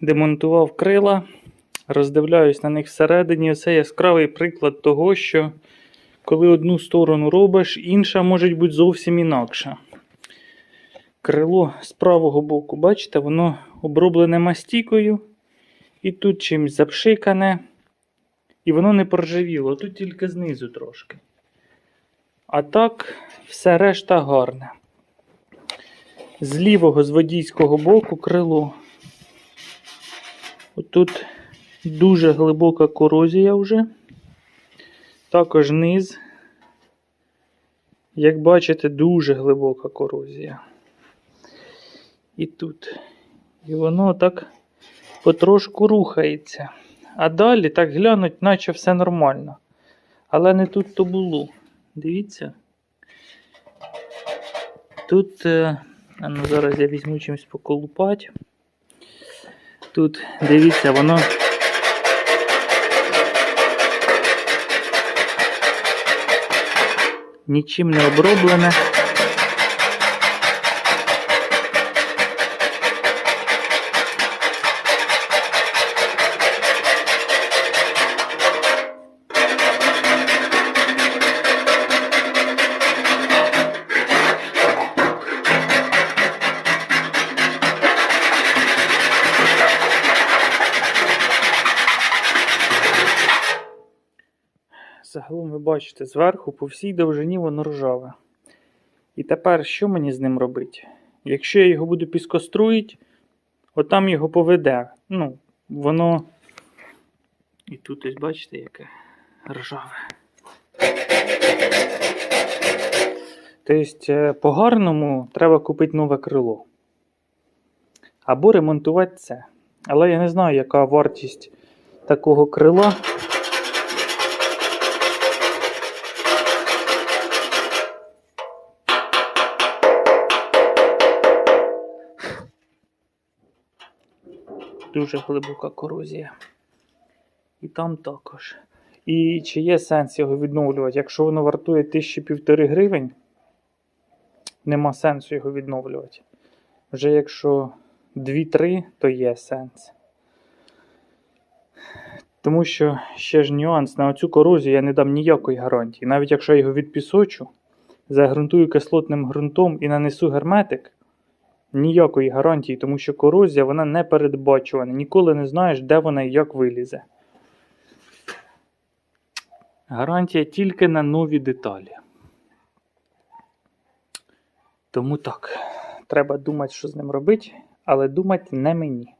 демонтував крила, роздивляюсь на них всередині. Це яскравий приклад того, що коли одну сторону робиш, інша може бути зовсім інакша. Крило з правого боку, бачите, воно оброблене мастікою, і тут чимось запшикане, і воно не проржавіло, тут тільки знизу трошки. А так, все решта гарне. З лівого, з водійського боку крило. Отут дуже глибока корозія вже. Також низ. Як бачите, дуже глибока корозія. І тут. І воно так потрошку рухається. А далі так глянуть, наче все нормально. Але не тут то було. Дивіться. Тут. е, А ну зараз я візьму чимось поколупати. Тут, дивіться, воно. Нічим не оброблене. Загалом ви бачите, зверху по всій довжині воно ржаве. І тепер що мені з ним робити? Якщо я його буду піскоструїти, отам його поведе. Ну, воно. І тут ось бачите, яке ржаве. Тобто, е, по-гарному треба купити нове крило. Або ремонтувати це. Але я не знаю, яка вартість такого крила. Дуже глибока корозія. І там також. І чи є сенс його відновлювати? Якщо воно вартує тисячі півтори гривень, нема сенсу його відновлювати. Вже якщо 2-3, то є сенс. Тому що ще ж нюанс, на оцю корозію я не дам ніякої гарантії. Навіть якщо я його відпісочу, загрунтую кислотним ґрунтом і нанесу герметик, ніякої гарантії, тому що корозія вона не передбачувана. Ніколи не знаєш, де вона і як вилізе. Гарантія тільки на нові деталі. Тому так, треба думати, що з ним робити, але думати не мені.